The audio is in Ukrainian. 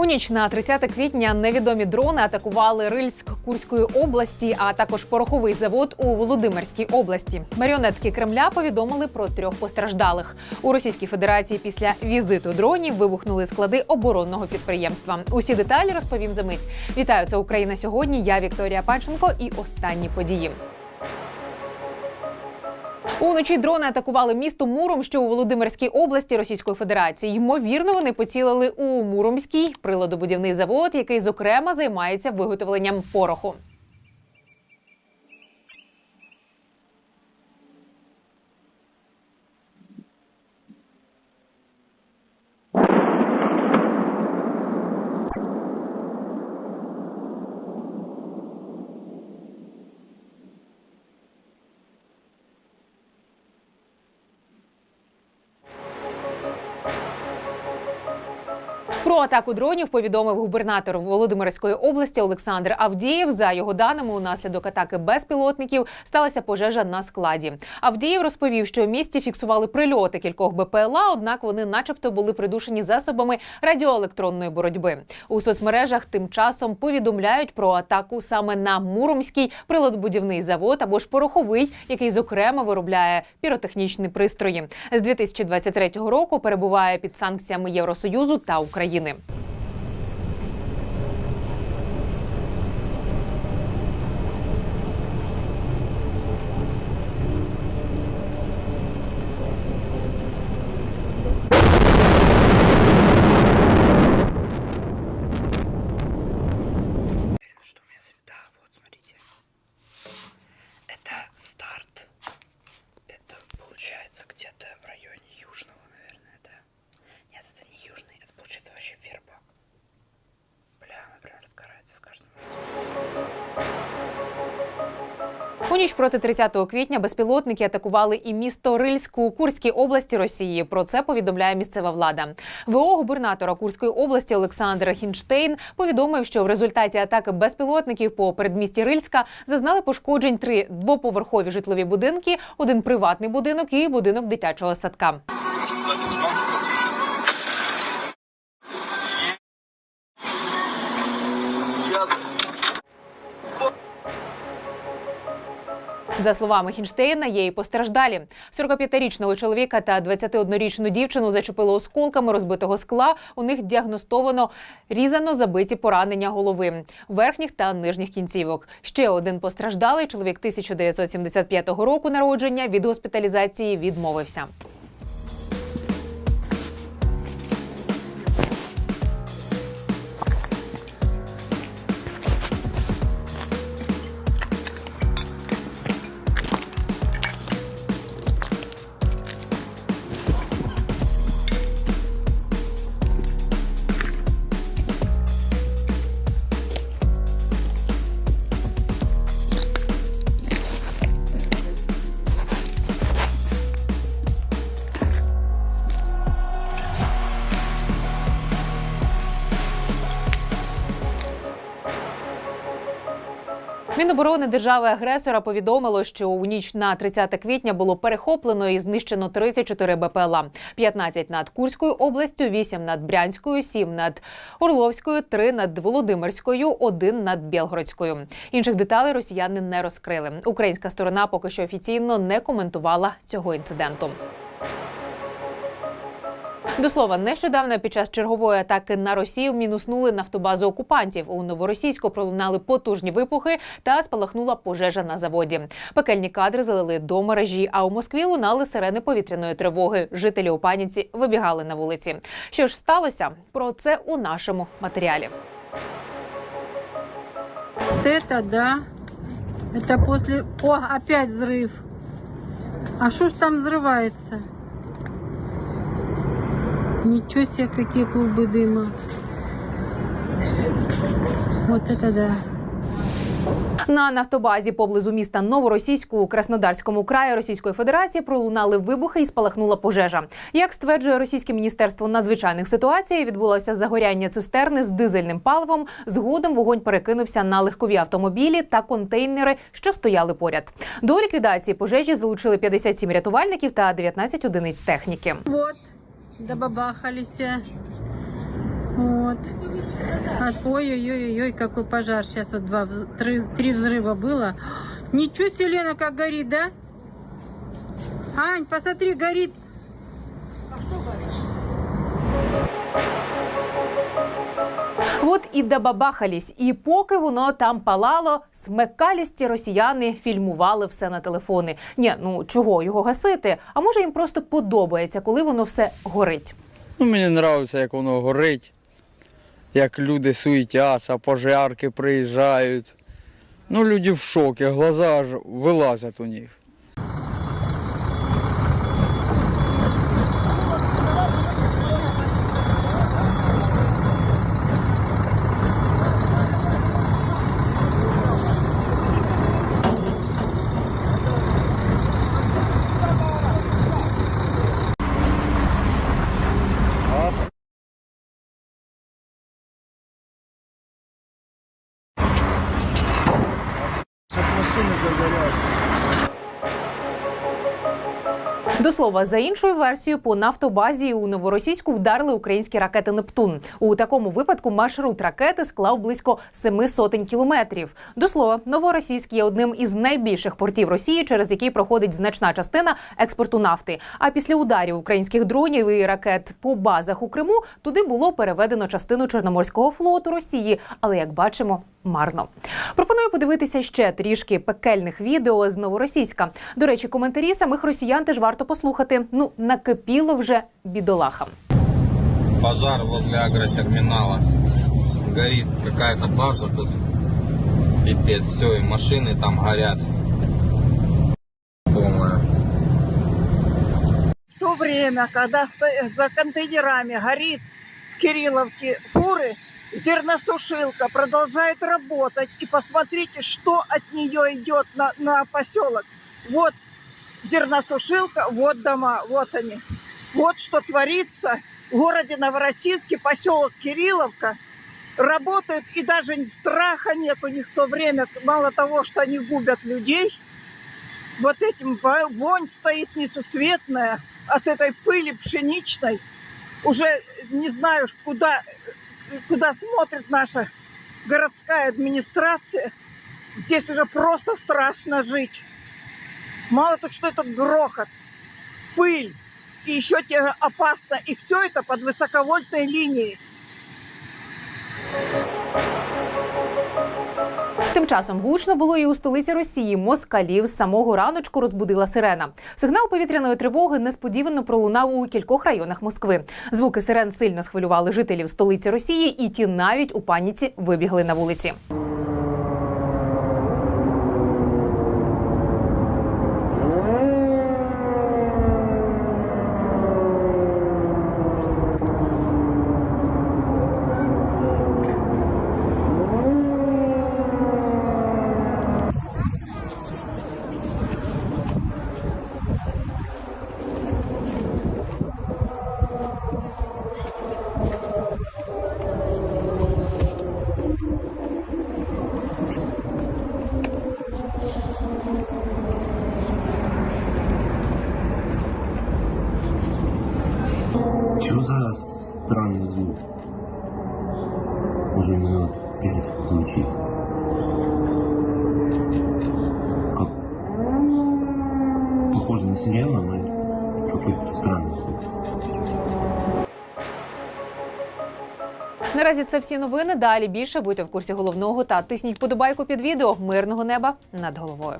У ніч на 30 квітня невідомі дрони атакували Рильськ Курської області, а також пороховий завод у Володимирській області. Маріонетки Кремля повідомили про трьох постраждалих у Російській Федерації. Після візиту дронів вибухнули склади оборонного підприємства. Усі деталі розповім за мить. Вітаю, це Україна сьогодні. Я Вікторія Панченко і останні події. Уночі дрони атакували місто Муром, що у Володимирській області Російської Федерації. Ймовірно, вони поцілили у Муромський приладобудівний завод, який зокрема займається виготовленням пороху. Про атаку дронів повідомив губернатор Володимирської області Олександр Авдієв. За його даними, унаслідок атаки безпілотників сталася пожежа на складі. Авдієв розповів, що в місті фіксували прильоти кількох БПЛА, однак вони, начебто, були придушені засобами радіоелектронної боротьби. У соцмережах тим часом повідомляють про атаку саме на Муромський приладобудівний завод або ж пороховий, який зокрема виробляє піротехнічні пристрої. З 2023 року перебуває під санкціями Євросоюзу та України. Что У ніч проти 30 квітня безпілотники атакували і місто Рильськ у Курській області Росії. Про це повідомляє місцева влада. ВО губернатора Курської області Олександр Хінштейн повідомив, що в результаті атаки безпілотників по передмісті Рильська зазнали пошкоджень три двоповерхові житлові будинки, один приватний будинок і будинок дитячого садка. За словами Хінштейна, є і постраждалі. 45-річного чоловіка та 21-річну дівчину зачепило осколками розбитого скла. У них діагностовано різано забиті поранення голови, верхніх та нижніх кінцівок. Ще один постраждалий чоловік 1975 року народження від госпіталізації відмовився. Міноборони держави-агресора повідомило, що у ніч на 30 квітня було перехоплено і знищено 34 БПЛА. 15 над Курською областю, 8 над Брянською, 7 над Орловською, 3 над Володимирською, 1 над Білгородською. Інших деталей росіяни не розкрили. Українська сторона поки що офіційно не коментувала цього інциденту. До слова, нещодавно під час чергової атаки на Росію мінуснули нафтобазу окупантів. У новоросійську пролунали потужні вибухи та спалахнула пожежа на заводі. Пекельні кадри залили до мережі. А у Москві лунали сирени повітряної тривоги. Жителі у паніці вибігали на вулиці. Що ж сталося? Про це у нашому матеріалі. Вот это да. Это после... О, опять взрыв. А что ж там взрывается? Ничего себе, какие клубы дыма. Вот это да. На нафтобазі поблизу міста Новоросійську у Краснодарському краї Російської Федерації пролунали вибухи і спалахнула пожежа. Як стверджує російське міністерство надзвичайних ситуацій, відбулося загоряння цистерни з дизельним паливом. Згодом вогонь перекинувся на легкові автомобілі та контейнери, що стояли поряд. До ліквідації пожежі залучили 57 рятувальників та 19 одиниць техніки. Вот, Добабахались. Вот. От- Ой-ой-ой-ой, какой пожар. Сейчас вот два, три, три взрыва было. Ничего себе, Лена, как горит, да? Ань, посмотри, горит. От і добабахались, і поки воно там палало, смекалісті росіяни фільмували все на телефони. Ні, ну чого його гасити? А може їм просто подобається, коли воно все горить. Ну, мені подобається, як воно горить, як люди суетяться, пожарки приїжджають. Ну, люди в шокі, глаза аж вилазять у них. Later. До слова, за іншою версією, по нафтобазі у новоросійську вдарили українські ракети Нептун. У такому випадку маршрут ракети склав близько семи сотень кілометрів. До слова, новоросійськ є одним із найбільших портів Росії, через який проходить значна частина експорту нафти. А після ударів українських дронів і ракет по базах у Криму туди було переведено частину Чорноморського флоту Росії. Але як бачимо, марно. Пропоную подивитися ще трішки пекельних відео з новоросійська. До речі, коментарі самих росіян теж варто послухати. Ну накипіло вже бідолахам. пожар возле агротерминала. Горит какая-то база тут. Пипец, все, и машины там горят. Полная. В то время, когда за контейнерами горит в Кирилловке фуры, зерносушилка продолжает работать. И посмотрите, что от нее идет на, на поселок. Вот зерносушилка, вот дома, вот они. Вот что творится в городе Новороссийске, поселок Кирилловка. Работают, и даже страха нет у них в то время. Мало того, что они губят людей, вот этим во- вонь стоит несусветная от этой пыли пшеничной. Уже не знаю, куда, куда смотрит наша городская администрация. Здесь уже просто страшно жить. Мало того, что этот грохот, пыль, и еще тебе опасно. И все это под высоковольтной линией. Тим часом гучно було і у столиці Росії. Москалів з самого раночку розбудила сирена. Сигнал повітряної тривоги несподівано пролунав у кількох районах Москви. Звуки сирен сильно схвилювали жителів столиці Росії, і ті навіть у паніці вибігли на вулиці. Странный звук? Уже минут пять звучит. Как... Похоже на сирену, но какой-то странный звук. Наразі це всі новини. Далі більше будьте в курсі головного та тисніть подобайку під відео. Мирного неба над головою.